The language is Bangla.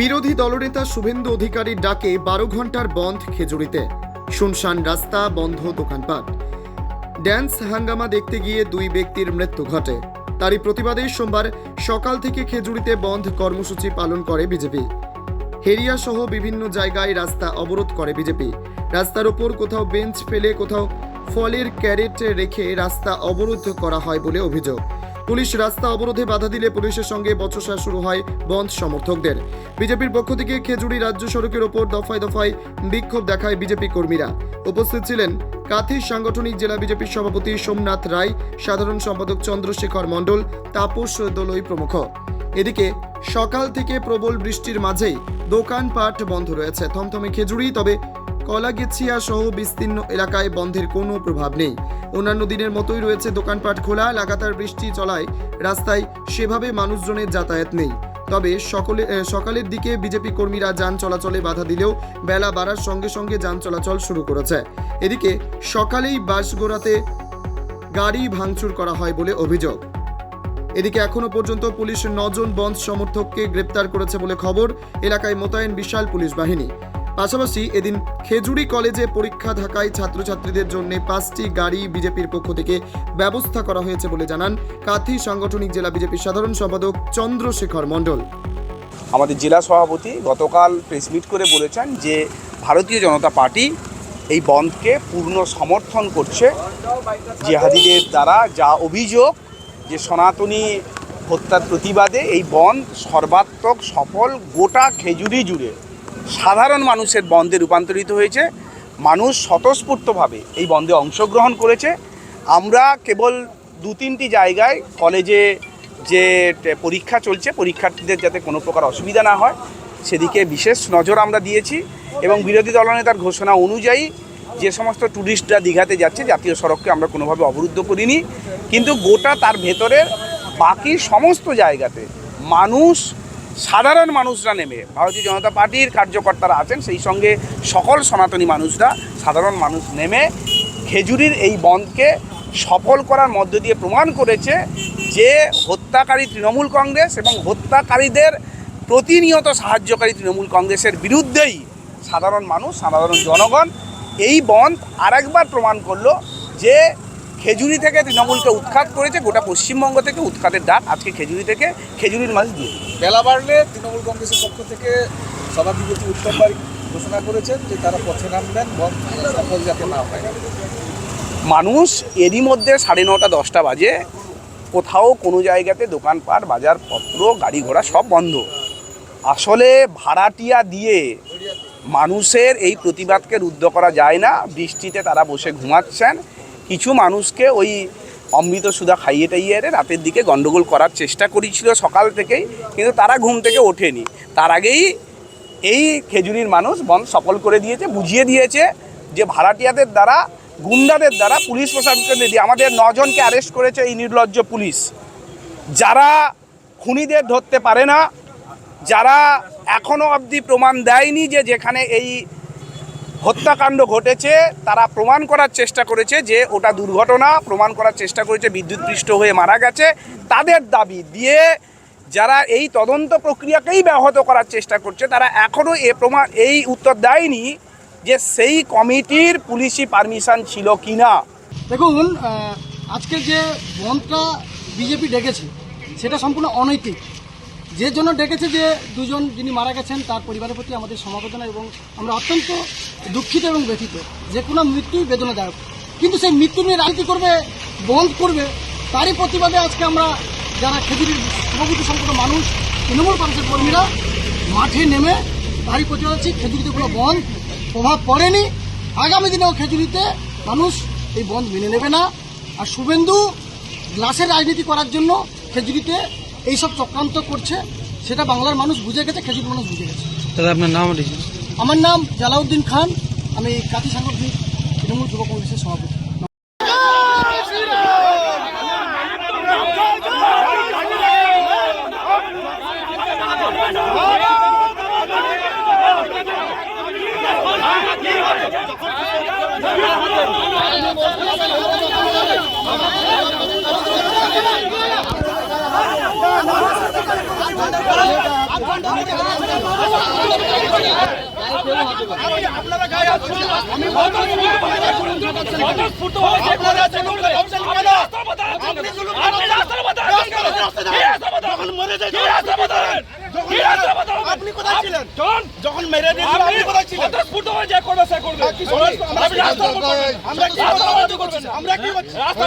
বিরোধী দলনেতা শুভেন্দু অধিকারীর ডাকে বারো ঘণ্টার বন্ধ খেজুরিতে। শুনশান রাস্তা বন্ধ দোকানপাট। ড্যান্স হাঙ্গামা দেখতে গিয়ে দুই ব্যক্তির মৃত্যু ঘটে। তারই প্রতিবাদে সোমবার সকাল থেকে খেজুরিতে বন্ধ কর্মসূচি পালন করে বিজেপি। হেরিয়া সহ বিভিন্ন জায়গায় রাস্তা অবরোধ করে বিজেপি। রাস্তার ওপর কোথাও বেঞ্চ ফেলে কোথাও ফলের ক্যারেট রেখে রাস্তা অবরোধ করা হয় বলে অভিযোগ। পুলিশ রাস্তা অবরোধে বাধা দিলে পুলিশের সঙ্গে বচসা শুরু হয় বন্ধ সমর্থকদের। বিজেপির পক্ষ থেকে খেজুরি রাজ্য সড়কের ওপর দফায় দফায় বিক্ষোভ দেখায় বিজেপি কর্মীরা। উপস্থিত ছিলেন কাথি সাংগঠনিক জেলা বিজেপির সভাপতি সোমনাথ রায়, সাধারণ সম্পাদক চন্দ্রশেখর মণ্ডল, তাপস দোলই প্রমুখ। এদিকে সকাল থেকে প্রবল বৃষ্টির মাঝেই দোকানপাট বন্ধ রয়েছে। থমথমে খেজুরি, তবে কলাগেছিয়া সহ বিস্তীর্ণ এলাকায় বন্ধের কোনো প্রভাব নেই। অন্যান্য দিনের মতোই রয়েছে দোকানপাট খোলা, লাগাতার বৃষ্টি চলায় রাস্তায় সেভাবে মানুষজনের যাতায়াত নেই। তবে সকলে সকালের দিকে বিজেপি কর্মীরা যান চলাচলে বাধা দিলেও বেলা বাড়ার সঙ্গে সঙ্গে যান চলাচল শুরু করেছে। এদিকে সকালেই বাসগোড়াতে গাড়ি ভাঙচুর করা হয় বলে অভিযোগ। এদিকে এখনও পর্যন্ত পুলিশ নজন বন্ধ সমর্থককে গ্রেপ্তার করেছে বলে খবর। এলাকায় মোতায়েন বিশাল পুলিশ বাহিনী। পাশাপাশি এদিন খেজুরি কলেজে পরীক্ষা ঢাকায় ছাত্রছাত্রীদের জন্য পাঁচটি গাড়ি বিজেপির পক্ষ থেকে ব্যবস্থা করা হয়েছে বলে জানান কাথি সাংগঠনিক জেলা বিজেপির সাধারণ সম্পাদক চন্দ্রশেখর মণ্ডল। আমাদের জেলা সভাপতি গতকাল প্রেস মিট করে বলেছেন যে ভারতীয় জনতা পার্টি এই বন্ধকে পূর্ণ সমর্থন করছে। জিহাদিদের দ্বারা যা অভিযোগ যে সনাতনী হত্যার প্রতিবাদে এই বন্ধ সর্বাত্মক সফল গোটা খেজুরি জুড়ে সাধারণ মানুষের বন্ধে রূপান্তরিত হয়েছে। মানুষ স্বতঃস্ফূর্তভাবে এই বন্ধে অংশগ্রহণ করেছে। আমরা কেবল দু তিনটি জায়গায় কলেজে যে পরীক্ষা চলছে, পরীক্ষার্থীদের যাতে কোনো প্রকার অসুবিধা না হয়, সেদিকে বিশেষ নজর আমরা দিয়েছি এবং বিরোধী দলনেতার ঘোষণা অনুযায়ী যে সমস্ত ট্যুরিস্টরা দীঘাতে যাচ্ছে, জাতীয় সড়ককে আমরা কোনোভাবে অবরুদ্ধ করিনি। কিন্তু গোটা তার ভেতরের বাকি সমস্ত জায়গাতে মানুষ সাধারণ মানুষরা নেমে ভারতীয় জনতা পার্টির কার্যকর্তারা আছেন, সেই সঙ্গে সকল সনাতনী মানুষরা, সাধারণ মানুষ নেমে খেজুরির এই বন্ধকে সফল করার মধ্য দিয়ে প্রমাণ করেছে যে হত্যাকারী তৃণমূল কংগ্রেস এবং হত্যাকারীদের প্রতিনিয়ত সাহায্যকারী তৃণমূল কংগ্রেসের বিরুদ্ধেই সাধারণ মানুষ, সাধারণ জনগণ এই বন্ধ আরেকবার প্রমাণ করল যে খেজুরি থেকে তৃণমূলকে উৎখাত করেছে, গোটা পশ্চিমবঙ্গ থেকে উৎখাতের ডাক আজকে খেজুরি থেকে খেজুরির মাছ দিয়ে বেলা বাড়লে তৃণমূল কংগ্রেসের পক্ষ থেকে সভাধিপতি উত্তম বাড়ি ঘোষণা করেছেন যে তারা পথে নামবেন সফল যাতে না হয়। মানুষ এরই মধ্যে সাড়ে নটা, দশটা বাজে। কোথাও কোনো জায়গাতে দোকানপাট, বাজারপত্র, গাড়ি ঘোড়া সব বন্ধ। আসলে ভাড়াটিয়া দিয়ে মানুষের এই প্রতিবাদকে রুদ্ধ করা যায় না। বৃষ্টিতে তারা বসে ঘুমাচ্ছেন। কিছু মানুষকে ওই অমৃত সুধা খাইয়ে টাইয়ে রাতের দিকে গন্ডগোল করার চেষ্টা করেছিল সকাল থেকেই, কিন্তু তারা ঘুম থেকে ওঠেনি। তার আগেই এই খেজুরির মানুষ বন্ধ সফল করে দিয়েছে, বুঝিয়ে দিয়েছে যে ভাড়াটিয়াদের দ্বারা, গুন্ডাদের দ্বারা পুলিশ প্রশাসনকে দিয়ে আমাদের নজনকে অ্যারেস্ট করেছে এই নির্লজ্জ পুলিশ। যারা খুনিদের ধরতে পারে না, যারা এখনও অবধি প্রমাণ দেয়নি যে যেখানে এই হত্যাকাণ্ড ঘটেছে, তারা প্রমাণ করার চেষ্টা করেছে যে ওটা দুর্ঘটনা, প্রমাণ করার চেষ্টা করেছে বিদ্যুৎপৃষ্ট হয়ে মারা গেছে। তাদের দাবি দিয়ে যারা এই তদন্ত প্রক্রিয়াকেই ব্যাহত করার চেষ্টা করছে, তারা এখনও এ প্রমাণ, এই উত্তর দেয়নি যে সেই কমিটির পুলিশি পারমিশন ছিল কি না দেখুন আজকে যে বন্ধটা বিজেপি ডেকেছে, সেটা সম্পূর্ণ অনৈতিক। যে জন্য ডেকেছে যে দুজন যিনি মারা গেছেন, তার পরিবারের প্রতি আমাদের সমবেদনা এবং আমরা অত্যন্ত দুঃখিত এবং ব্যথিত। যে কোনো মৃত্যুই বেদনাদায়ক। কিন্তু সেই মৃত্যু নিয়ে রাজনীতি করবে, বন্ধ করবে, তারই প্রতিবাদে আজকে আমরা যারা খেজুরির সভাপতি সম্পূর্ণ মানুষ, তৃণমূল কংগ্রেসের কর্মীরা মাঠে নেমে তারই প্রতিবাদ হচ্ছে খেজুরিতে কোনো বন্ধ প্রভাব পড়েনি। আগামী দিনেও খেজুরিতে মানুষ এই বন্ধ মেনে নেবে না। আর শুভেন্দু গ্লাসের রাজনীতি করার জন্য খেজুরিতে এইসব চক্রান্ত করছে সেটা বাংলার মানুষ বুঝে গেছে খেজুর মানুষ বুঝে গেছে। তাহলে আপনার নাম আমার নাম জালাউদ্দিন খান আমি কাতি সাংগঠনিক তৃণমূল যুব কংগ্রেসের সভাপতি। আপনি কোথায় ছিলেন? যখন মেরে দিয়েছিল আপনি কোথায় ছিলেন যে করবে সে করবে আমরা কি আমরা কি করছি? আমরা কি করছি? রাস্তা